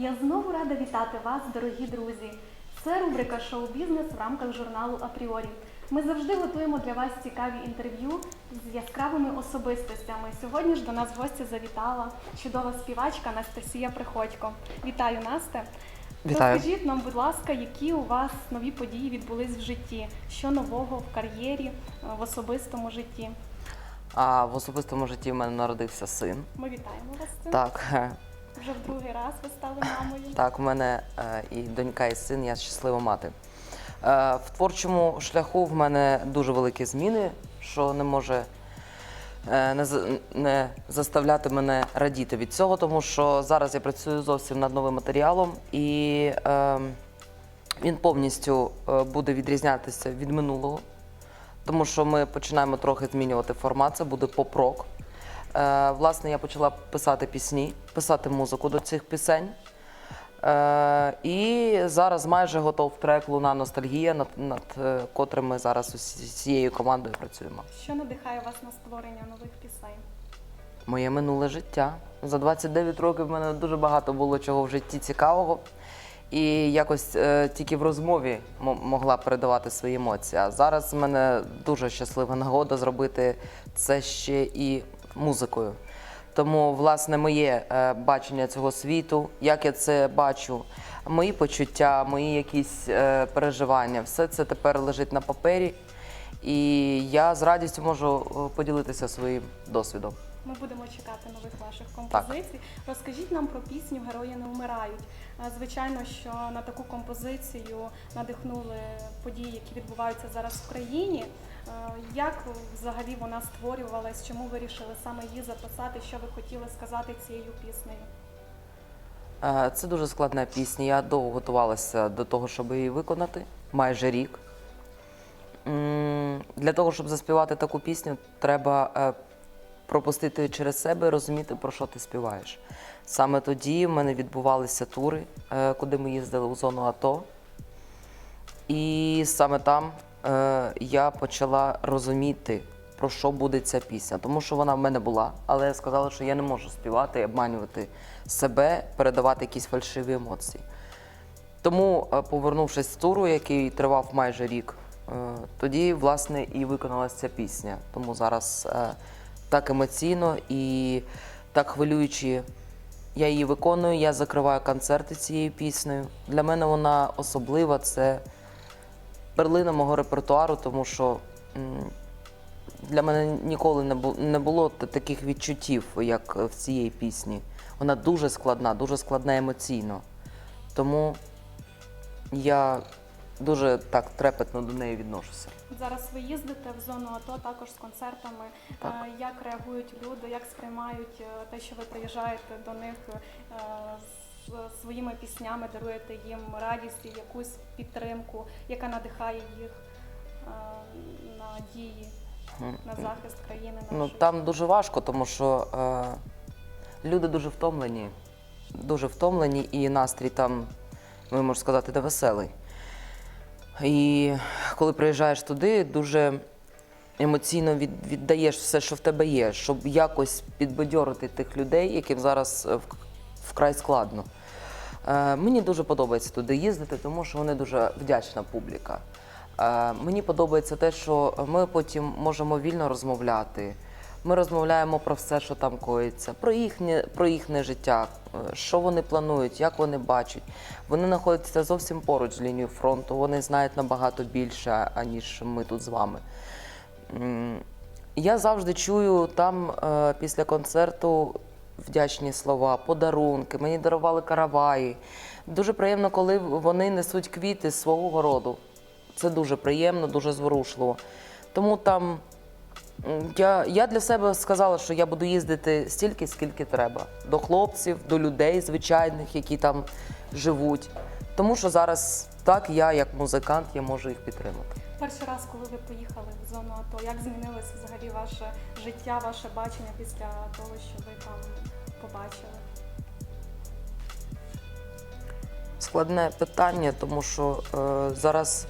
Я знову рада вітати вас, дорогі друзі. Це рубрика Шоу-бізнес в рамках журналу Апріорі. Ми завжди готуємо для вас цікаві інтерв'ю з яскравими особистостями. Сьогодні ж до нас в гості завітала чудова співачка Анастасія Приходько. Вітаю, Насте! Вітаю. Розкажіть нам, будь ласка, які у вас нові події відбулись в житті? Що нового в кар'єрі, е, в особистому житті? А в особистому житті в мене народився син. Ми вітаємо вас з цим. Так, Вже в другий раз ви стали мамою. так, в мене е, і донька, і син, я щаслива мати. Е, В творчому шляху в мене дуже великі зміни, що не може е, не, за- не заставляти мене радіти від цього, тому що зараз я працюю зовсім над новим матеріалом, і е, він повністю е, буде відрізнятися від минулого. тому що ми починаємо трохи змінювати формат. Це буде поп-рок. Е, власне, я почала писати пісні, писати музику до цих пісень. Е, і зараз майже готов трек Луна ностальгія, над, над е, котрим ми зараз усі- всією командою працюємо. Що надихає вас на створення нових пісень? Моє минуле життя. За 29 років в мене дуже багато було чого в житті цікавого. І якось е, тільки в розмові могла передавати свої емоції. А зараз в мене дуже щаслива нагода зробити це ще і музикою. Тому, власне, моє е, бачення цього світу, як я це бачу, мої почуття, мої якісь е, переживання, все це тепер лежить на папері. І я з радістю можу е, поділитися своїм досвідом. Ми будемо чекати нових ваших композицій. Розкажіть нам про пісню Герої не вмирають. Звичайно, що на таку композицію надихнули події, які відбуваються зараз в країні. Е, Як взагалі вона створювалась? Чому вирішили саме її записати? Що ви хотіли сказати цією піснею? Е, Це дуже складна пісня. Я довго готувалася до того, щоб її виконати, майже рік. Для того, щоб заспівати таку пісню, треба е, пропустити через себе і розуміти, про що ти співаєш. Саме тоді в мене відбувалися тури, куди ми їздили у зону АТО. І саме там е, я почала розуміти, про що буде ця пісня. Тому що вона в мене була, але я сказала, що я не можу співати обманювати себе, передавати якісь фальшиві емоції. Тому, е, повернувшись з туру, який тривав майже рік, е, тоді, власне, і виконалася ця пісня. Тому зараз е, так емоційно і так хвилюючи я її виконую, я закриваю концерти цією піснею. Для мене вона особлива, це перлина мого репертуару, тому що для мене ніколи не було таких відчуттів, як в цієї пісні. Вона дуже складна, дуже складна емоційно. Тому я дуже так трепетно до неї відношуся. Зараз ви їздите в зону АТО також з концертами. Так. Е, Як реагують люди, як сприймають е, те, що ви приїжджаєте до них е, з своїми піснями, даруєте їм радість і якусь підтримку, яка надихає їх е, на дії, на захист країни нашої? Ну там дуже важко, тому що е, люди дуже втомлені, дуже втомлені, і настрій там, ми можна сказати, не веселий. І коли приїжджаєш туди, дуже емоційно від, віддаєш все, що в тебе є, щоб якось підбадьорити тих людей, яким зараз е, вкрай складно. Е, мені дуже подобається туди їздити, тому що вони дуже вдячна публіка. Е, мені подобається те, що ми потім можемо вільно розмовляти. Ми розмовляємо про все, що там коїться, про їхнє, про їхнє життя, е, що вони планують, як вони бачать. Вони знаходяться зовсім поруч з лінією фронту. Вони знають набагато більше, аніж ми тут з вами. Я завжди чую там після концерту вдячні слова, подарунки. Мені дарували караваї. Дуже приємно, коли вони несуть квіти з свого городу. Це дуже приємно, дуже зворушливо. Тому там я, я для себе сказала, що я буду їздити стільки, скільки треба. До хлопців, до людей звичайних, які там живуть. Тому що зараз так я, як музикант, я можу їх підтримати. Перший раз, коли ви поїхали в зону АТО, як змінилося взагалі ваше життя, ваше бачення після того, що ви там побачили? Складне питання, тому що е, зараз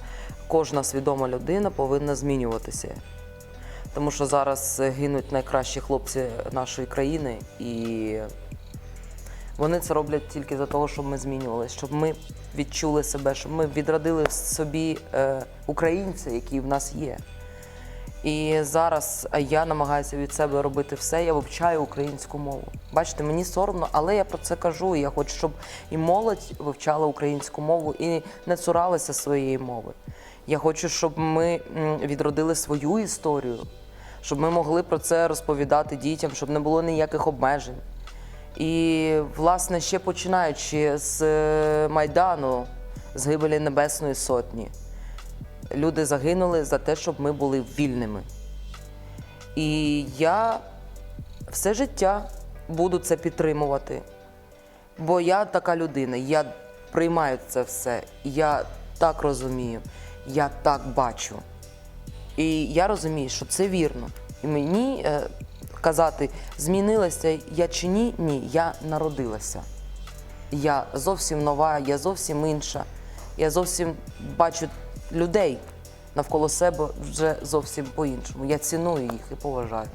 кожна свідома людина повинна змінюватися. Тому що зараз гинуть найкращі хлопці нашої країни, і Вони це роблять тільки за того, щоб ми змінювалися, щоб ми відчули себе, щоб ми відродили в собі е, українця, який в нас є. І зараз я намагаюся від себе робити все. Я вивчаю українську мову. Бачите, мені соромно, але я про це кажу. Я хочу, щоб і молодь вивчала українську мову і не цуралася своєї мови. Я хочу, щоб ми відродили свою історію, щоб ми могли про це розповідати дітям, щоб не було ніяких обмежень. І, власне, ще починаючи з е, Майдану, з гибелі Небесної Сотні, люди загинули за те, щоб ми були вільними. І я все життя буду це підтримувати. Бо я така людина, я приймаю це все. Я так розумію, я так бачу. І я розумію, що це вірно. І мені е, казати, змінилася я чи ні, ні, я народилася. Я зовсім нова, я зовсім інша. Я зовсім бачу людей навколо себе вже зовсім по-іншому. Я ціную їх і поважаю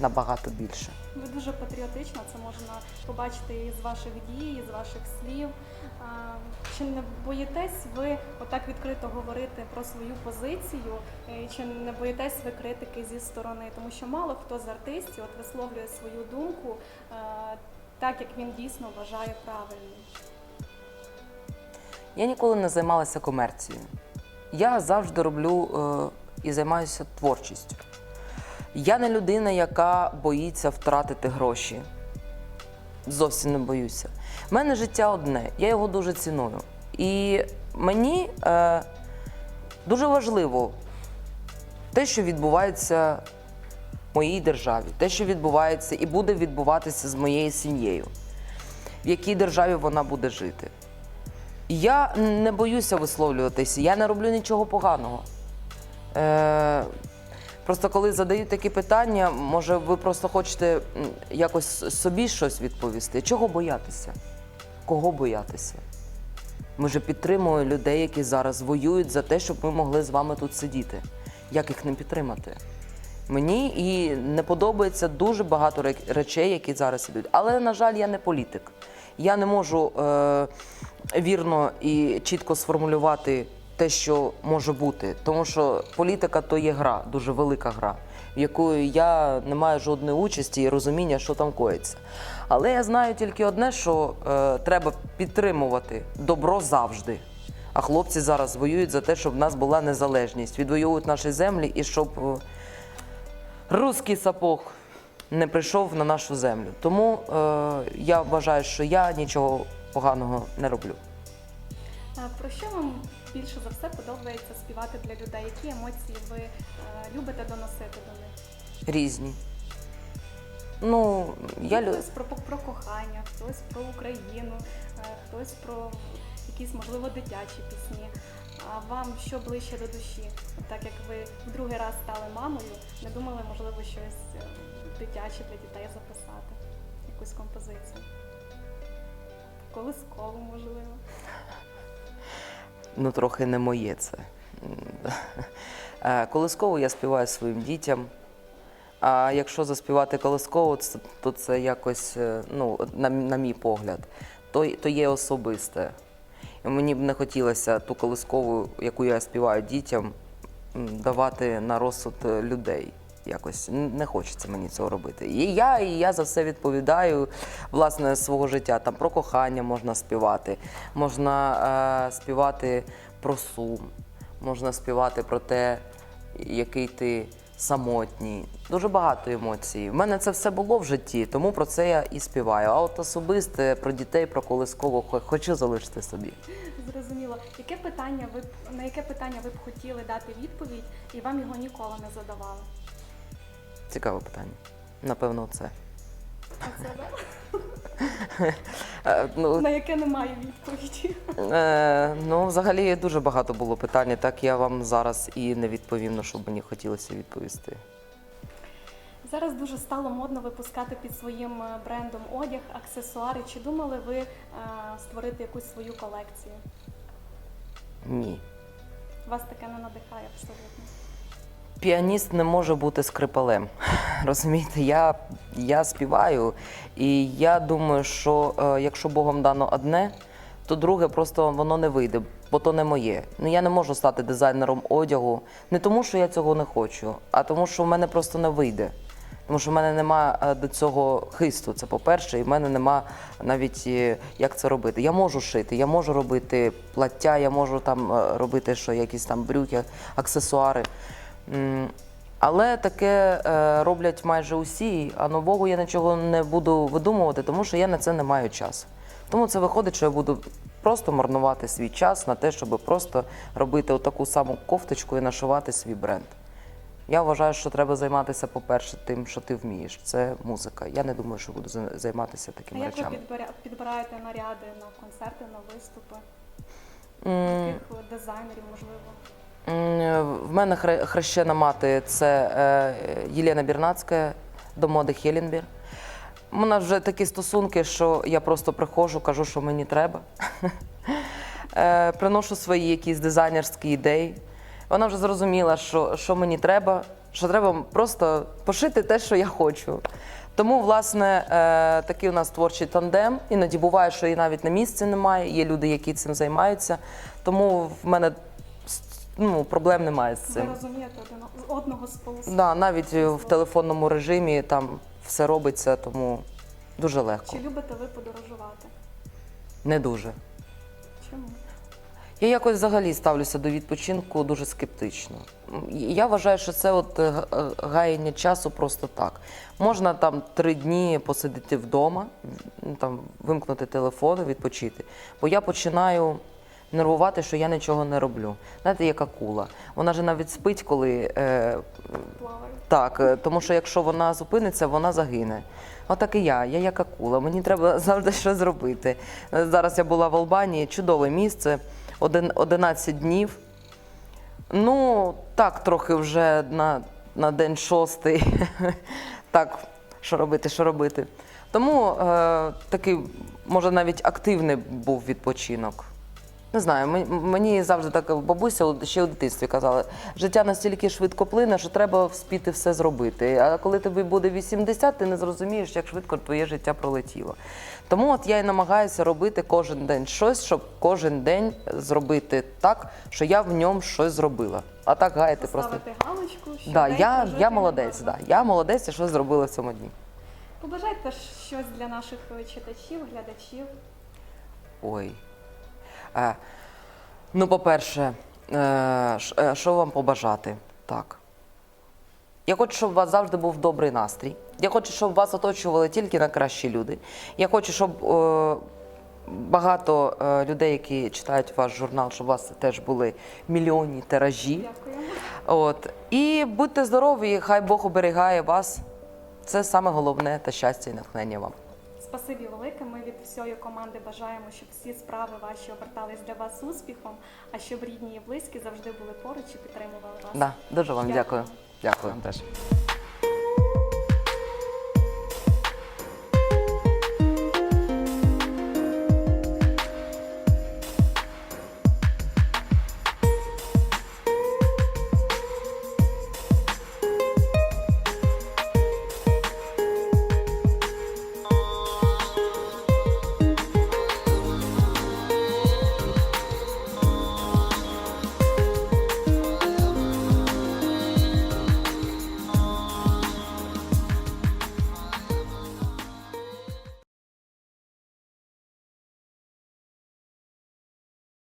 набагато більше. Ви дуже патріотично, це можна побачити із ваших дій, з ваших слів. Чи не боїтесь ви отак відкрито говорити про свою позицію? Е, Чи не боїтесь ви критики зі сторони? Тому що мало хто з артистів от висловлює свою думку е, так, як він дійсно вважає правильним. Я ніколи не займалася комерцією. Я завжди роблю е, і займаюся творчістю. Я не людина, яка боїться втратити гроші. Зовсім не боюся. У мене життя одне, я його дуже ціную. І мені е, дуже важливо те, що відбувається в моїй державі, те, що відбувається і буде відбуватися з моєю сім'єю, в якій державі вона буде жити. Я не боюся висловлюватися, я не роблю нічого поганого. Е, просто коли задають такі питання, може ви просто хочете якось собі щось відповісти. Чого боятися? Кого боятися? Ми же підтримуємо людей, які зараз воюють за те, щоб ми могли з вами тут сидіти. Як їх не підтримати? Мені і не подобається дуже багато ре- речей, які зараз ідуть. Але, на жаль, я не політик. Я не можу е, вірно і чітко сформулювати те, що може бути. Тому що політика то є гра, дуже велика гра, в якої я не маю жодної участі і розуміння, що там коїться. Але я знаю тільки одне, що е, треба підтримувати добро завжди. А хлопці зараз воюють за те, щоб в нас була незалежність, відвоюють наші землі і щоб. е, Руський сапог не прийшов на нашу землю. Тому е, я вважаю, що я нічого поганого не роблю. Про що вам більше за все подобається співати для людей? Які емоції ви е, любите доносити до них? Різні. Ну, я лю... Хтось про, про кохання, хтось про Україну, е, хтось про якісь, можливо, дитячі пісні. А вам що ближче до душі? Так як ви в другий раз стали мамою, не думали, можливо, щось е, дитяче для дітей записати, якусь композицію? Колискову, можливо. ну, трохи не моє це. Е, Колискову я співаю своїм дітям. А якщо заспівати колискову, то це якось, е, ну, на, на мій погляд, то, то є особисте. І мені б не хотілося ту колискову, яку я співаю дітям, давати на розсуд е, людей. Якось не хочеться мені цього робити. І я, і я за все відповідаю власне свого життя. Там про кохання можна співати, можна е, співати про сум, можна співати про те, який ти самотній. Дуже багато емоцій. У мене це все було в житті, тому про це я і співаю. А от особисте про дітей, про колискову хочу залишити собі. Зрозуміло. Яке питання ви на яке питання ви б хотіли дати відповідь, і вам його ніколи не задавали? Цікаве питання. Напевно, це. Оце, да? Е, ну, На яке немає відповіді. Е, ну, взагалі дуже багато було питань, так я вам зараз і не відповім, на що б мені хотілося відповісти. Зараз дуже стало модно випускати під своїм е, брендом одяг, аксесуари. Чи думали ви е, створити якусь свою колекцію? Ні. Вас таке не надихає абсолютно. Піаніст не може бути скрипалем. Розумієте, я, я співаю, і я думаю, що е, якщо Богом дано одне, то друге просто воно не вийде, бо то не моє. Ну я не можу стати дизайнером одягу не тому, що я цього не хочу, а тому, що в мене просто не вийде. Тому що в мене немає е, до цього хисту. Це по-перше, і в мене нема навіть е, як це робити. Я можу шити, я можу робити плаття, я можу там е, робити що, якісь там брюки, аксесуари. Але таке е, роблять майже усі, а нового я нічого не буду видумувати, тому що я на це не маю часу. Тому це виходить, що я буду просто марнувати свій час на те, щоб просто робити отаку саму кофточку і нашивати свій бренд. Я вважаю, що треба займатися, по-перше, тим, що ти вмієш. Це музика. Я не думаю, що буду за- займатися А такими як ви підбираєте наряди на концерти, на виступи? М, Яких е, дизайнерів, можливо? М, В мене хре- хрещена мати це е, Єлена Бірнацька до моди Хеленбір. У нас вже такі стосунки, що я просто приходжу, кажу, що мені треба. Е, Приношу свої якісь дизайнерські ідеї. Вона вже зрозуміла, що, що мені треба, що треба просто пошити те, що я хочу. Тому, власне, е, такий у нас творчий тандем. Іноді буває, що і навіть на місці немає. Є люди, які цим займаються. Тому в мене ну, проблем немає з Ви цим. розумієте один з одного сполусу? Да, навіть в телефонному режимі там все робиться, тому дуже легко. Чи любите ви подорожувати? Не дуже. Чому? Я якось взагалі ставлюся до відпочинку дуже скептично. М, Я вважаю, що це от е, г- е, гаяння часу просто так. Можна там три дні посидіти вдома, м, там вимкнути телефон, і відпочити. Бо я починаю нервувати, що я нічого не роблю. Знаєте, як акула. Вона ж навіть спить, коли е, так, е, тому що якщо вона зупиниться, вона загине. Отак і я, я як акула, мені треба завжди щось зробити. Е, Зараз я була в Албанії, чудове місце, 11 днів. Ну, так, трохи вже на, на день шостий. так, що робити, що робити. Тому е, такий, може, навіть активний був відпочинок. Не знаю, мені- завжди так бабуся ще у дитинстві казала, життя настільки швидко плине, що треба вспіти все зробити. А коли тобі буде 80, ти не зрозумієш, як швидко твоє життя пролетіло. Тому от я і намагаюся робити кожен день щось, щоб кожен день зробити так, що я в ньому щось зробила. А так гаяти просто. Поставити галочку, що Да, день я, я молодець, да. я молодець, я щось зробила в цьому дні. Побажайте щось для наших читачів, глядачів. Ой. Е, ну, по-перше, е, е, що вам побажати? Так. Я хочу, щоб у вас завжди був добрий настрій. Я хочу, щоб вас оточували тільки на кращі люди. Я хочу, щоб багато людей, які читають ваш журнал, щоб у вас теж були мільйонні тиражі. От. І будьте здорові, хай Бог оберігає вас. Це саме головне та щастя і натхнення вам. Спасибі велике. Ми від всієї команди бажаємо, щоб всі справи ваші обертались для вас успіхом, а щоб рідні і близькі завжди були поруч і підтримували вас. Да, дуже вам Дякую. дякую. Дякую. Вам теж.